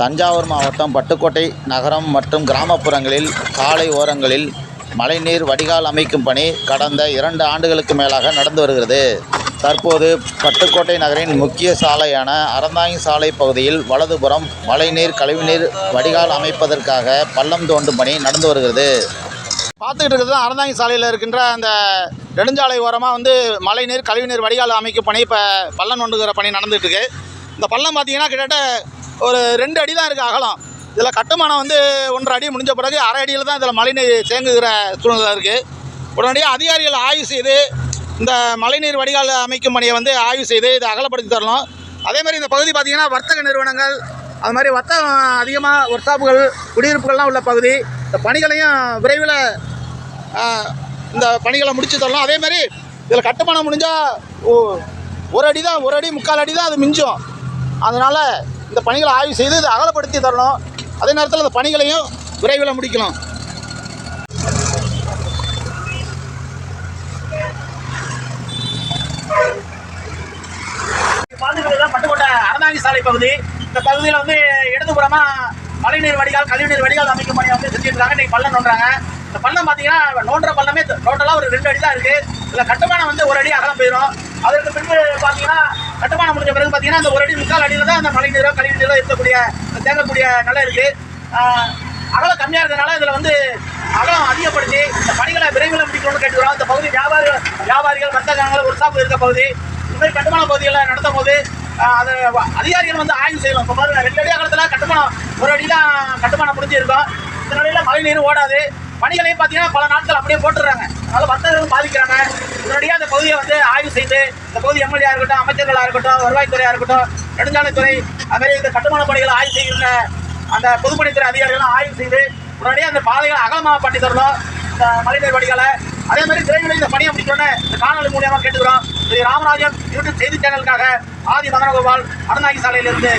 தஞ்சாவூர் மாவட்டம் பட்டுக்கோட்டை நகரம் மற்றும் கிராமப்புறங்களில் சாலை ஓரங்களில் மழைநீர் வடிகால் அமைக்கும் பணி கடந்த இரண்டு ஆண்டுகளுக்கு மேலாக நடந்து வருகிறது. தற்போது பட்டுக்கோட்டை நகரின் முக்கிய சாலையான அறந்தாங்கி சாலை பகுதியில் வலதுபுறம் மழைநீர் கழிவுநீர் வடிகால் அமைப்பதற்காக பள்ளம் தோண்டும் பணி நடந்து வருகிறது. பார்த்துக்கிட்டு இருக்கிறது தான் அறந்தாங்கி சாலையில் இருக்கின்ற அந்த நெடுஞ்சாலை ஓரமாக வந்து மழைநீர் கழிவுநீர் வடிகால் அமைக்கும் பணி இப்போ பள்ளம் நோண்டுகிற பணி நடந்துகிட்டு இருக்கு. இந்த பள்ளம் பார்த்தீங்கன்னா கிட்டத்தட்ட ஒரு ரெண்டு அடி தான் இருக்குது அகலம். இதில் கட்டுமானம் வந்து ஒன்றரை அடி முடிஞ்ச பிறகு அரை அடியில் தான் இதில் மழைநீர் தேங்குகிற சூழ்நிலை இருக்குது உடனடியாக அதிகாரிகள் ஆய்வு செய்து இந்த மழைநீர் வடிகால் அமைக்கும் பணியை வந்து ஆய்வு செய்து இதை அகலப்படுத்தி தரணும். அதே மாதிரி இந்த பகுதி பார்த்திங்கன்னா வர்த்தக நிறுவனங்கள் அது மாதிரி வர்த்தகம் அதிகமாக ஒர்க் ஷாப்புகள் குடியிருப்புகள்லாம் உள்ள பகுதி இந்த பணிகளையும் விரைவில் இந்த பணிகளை முடித்து தரலாம் அதே மாதிரி இதில் கட்டுமானம் முடிஞ்சால் ஒரு அடி தான் ஒரு அடி முக்கால் அடி தான் அது மிஞ்சும். அதனால் இந்த பணிகளை ஆய்வு செய்து இதை அகலப்படுத்தி தரணும். அதே நேரத்தில் அந்த பணிகளையும் விரைவில் முடிக்கணும் பார்த்துக்கிறது தான் பட்டுக்கோட்டை அறந்தாங்கி சாலை பகுதி. இந்த பகுதியில் வந்து இடதுபுறமா மழைநீர் வடிகால் கழிவுநீர் வடிகால் அமைக்கும் பணியை வந்து செஞ்சுட்டு இருக்காங்க. இன்றைக்கி பள்ளம் நோண்டுறாங்க. இந்த பள்ளம் பார்த்தீங்கன்னா நோண்டுற பள்ளமே டோட்டலாக ஒரு ரெண்டு அடி தான் இருக்கு. இதில் கட்டுமானம் வந்து ஒரு அடி அகலம் போயிடும் அதற்கு பின்பு பார்த்தீங்கன்னா கட்டுமானம் முடிஞ்ச பிறகு பார்த்தீங்கன்னா அந்த ஒரு அடி முக்கால் அடியில் தான் அந்த மழை நீரோ கழிவு நீரோ இருக்கக்கூடிய தேங்கக்கூடிய நிலை இருக்கு. அகலம் கம்மியாக இருக்கிறதுனால இதில் வந்து அகலம் அதிகப்படுத்தி இந்த பணிகளை விரைவில் முடிக்கணும்னு கேட்டுக்கிறோம். இந்த பகுதி வியாபாரி வியாபாரிகள் வர்த்தகங்கள் ஒரு ஷாப்பு இருக்க பகுதி. இந்த மாதிரி கட்டுமான பகுதிகளை நடத்தும் போது அது அதிகாரிகள் வந்து ஆய்வு செய்யணும். இப்போ பாருங்க ரெண்டு அடி அகலத்தில் கட்டுமானம் ஒரு அடி தான் கட்டுமானம் முடிஞ்சிருக்கும். இந்த நிலையில் மழை நீரும் ஓடாது. பணிகளையும் பார்த்தீங்கன்னா பல நாட்கள் அப்படியே போட்டுடுறாங்க. அதனால வர்த்தகர்கள் பாதிக்கிறாங்க. உடனடியாக அந்த பகுதியை வந்து ஆய்வு செய்து இந்த பகுதி எம்எல்ஏ இருக்கட்டும் அமைச்சர்களாக இருக்கட்டும் வருவாய்த்துறையாக இருக்கட்டும் நெடுஞ்சாலைத்துறை அது இந்த கட்டுமான பணிகளை ஆய்வு செய்கின்ற அந்த பொதுப்பணித்துறை அதிகாரிகள்லாம் ஆய்வு செய்து உடனடியாக அந்த பாதைகளை அகலமாக பண்ணி தரணும். இந்த மழைநீர் வடிகாலை அதே மாதிரி விரைவில் இந்த பணியை முடிக்கணும்னு இந்த காணொலி மூலியமாக கேட்டுக்கிறோம். இது ராமராஜன் யூடியூப் செய்தி சேனலுக்காக ஆதி மதனகோபால் அறந்தாங்கி சாலையிலிருந்து.